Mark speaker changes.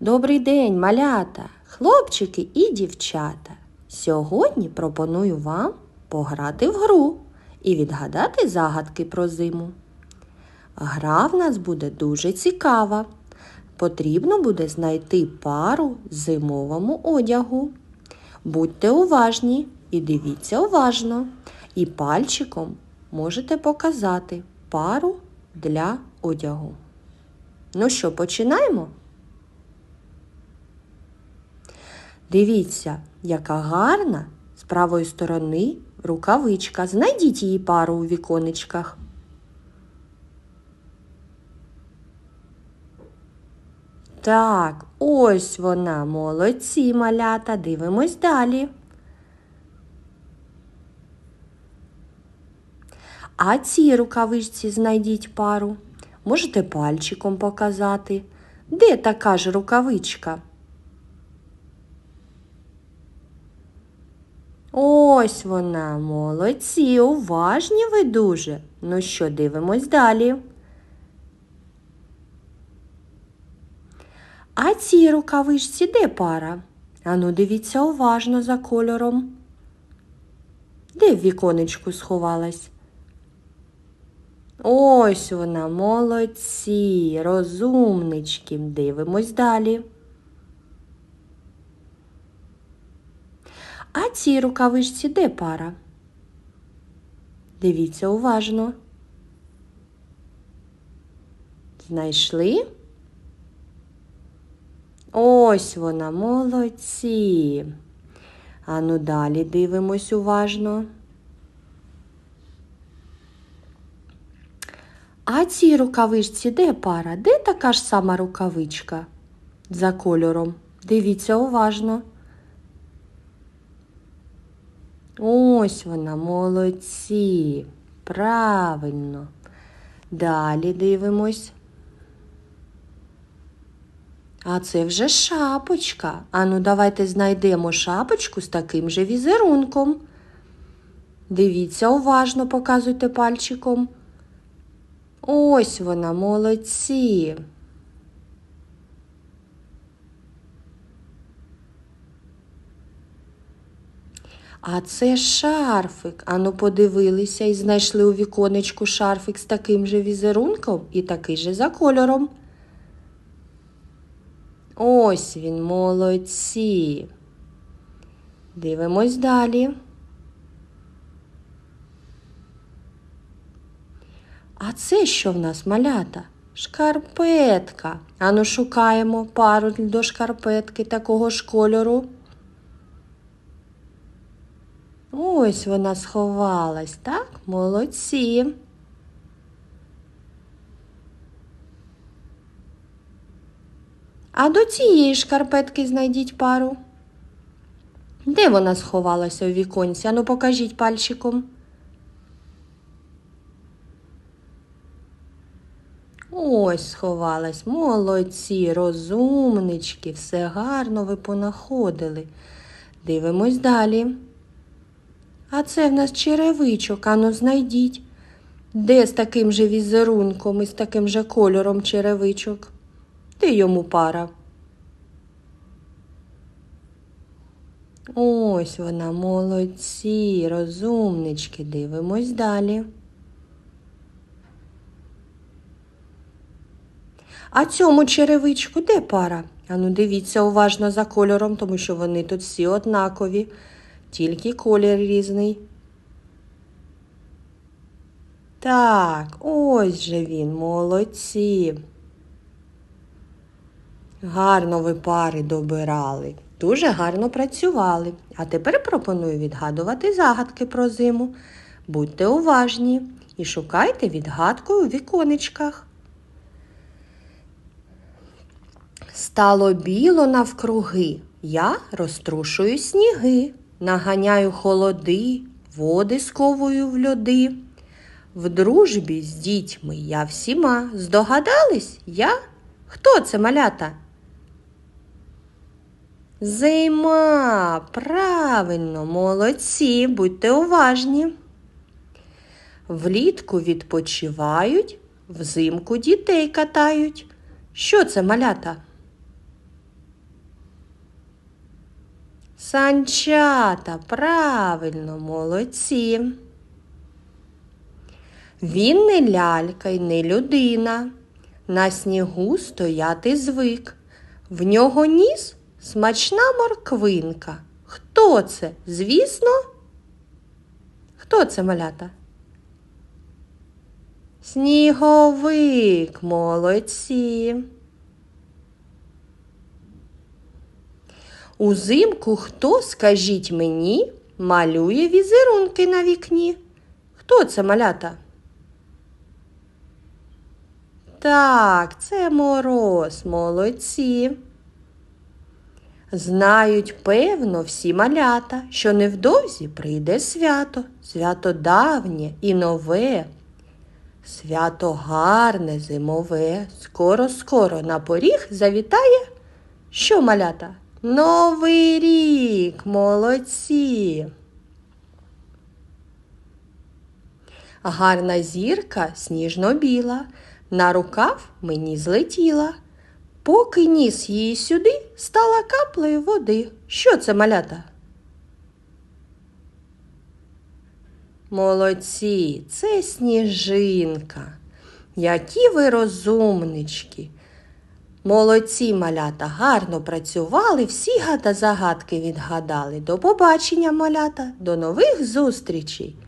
Speaker 1: Добрий день, малята, хлопчики і дівчата. Сьогодні пропоную вам пограти в гру і відгадати загадки про зиму. Гра в нас буде дуже цікава. Потрібно буде знайти пару зимовому одягу. Будьте уважні і дивіться уважно. І пальчиком можете показати пару для одягу. Ну що, починаємо? Дивіться, яка гарна з правої сторони рукавичка. Знайдіть її пару у віконечках. Так, ось вона, молодці малята. Дивимось далі. А цій рукавичці знайдіть пару. Можете пальчиком показати. Де така ж рукавичка? Ось вона, молодці, уважні ви дуже. Ну що, дивимось далі. А цій рукавичці де пара? Ану, дивіться уважно за кольором. Де в віконечку сховалась? Ось вона, молодці, розумнички. Дивимось далі. А цій рукавичці де пара? Дивіться уважно. Знайшли? Ось вона, молодці. Ану далі дивимось уважно. А цій рукавичці де пара? Де така ж сама рукавичка? За кольором. Дивіться уважно. Ось вона, молодці. Правильно. Далі дивимось. А це вже шапочка. Ану, давайте знайдемо шапочку з таким же візерунком. Дивіться, уважно показуйте пальчиком. Ось вона, молодці. А це шарфик. Ану, подивилися і знайшли у віконечку шарфик з таким же візерунком і такий же за кольором. Ось він, молодці. Дивимось далі. А це що в нас малята? Шкарпетка. Ану, шукаємо пару до шкарпетки такого ж кольору. Ось вона сховалась, так? Молодці. А до цієї шкарпетки знайдіть пару. Де вона сховалася у віконці? Ану, покажіть пальчиком. Ось сховалась. Молодці, розумнички, все гарно ви понаходили. Дивимось далі. А це в нас черевичок, ану знайдіть. Де з таким же візерунком і з таким же кольором черевичок? Де йому пара? Ось вона, молодці, розумнички, дивимось далі. А цьому черевичку де пара? Ану, дивіться уважно за кольором, тому що вони тут всі однакові, тільки колір різний. Так, ось же він, молодці. Гарно ви пари добирали, дуже гарно працювали. А тепер пропоную відгадувати загадки про зиму. Будьте уважні і шукайте відгадку у віконечках. Стало біло навкруги, я розтрушую сніги, наганяю холоди, води сковую в льоди. В дружбі з дітьми я всіма. Здогадались я? Хто це малята? Зима, правильно, молодці, будьте уважні. Влітку відпочивають, взимку дітей катають. Що це малята? Санчата, правильно, молодці. Він не лялька й не людина. На снігу стояти звик. В нього ніс смачна морквинка. Хто це? Звісно? Хто це малята? Сніговик, молодці. Узимку хто, скажіть мені, малює візерунки на вікні? Хто це малята? Так, це мороз, молодці. Знають, певно, всі малята, що невдовзі прийде свято, свято давнє і нове. Свято гарне, зимове, скоро-скоро на поріг завітає. Що, малята? Новий рік, молодці. Гарна зірка сніжно-біла, на рукав мені злетіла. Поки ніс її сюди, стала каплею води. Що це малята? Молодці, це сніжинка. Які ви розумнички. Молодці малята гарно працювали, всі гада загадки відгадали. До побачення, малята, до нових зустрічей!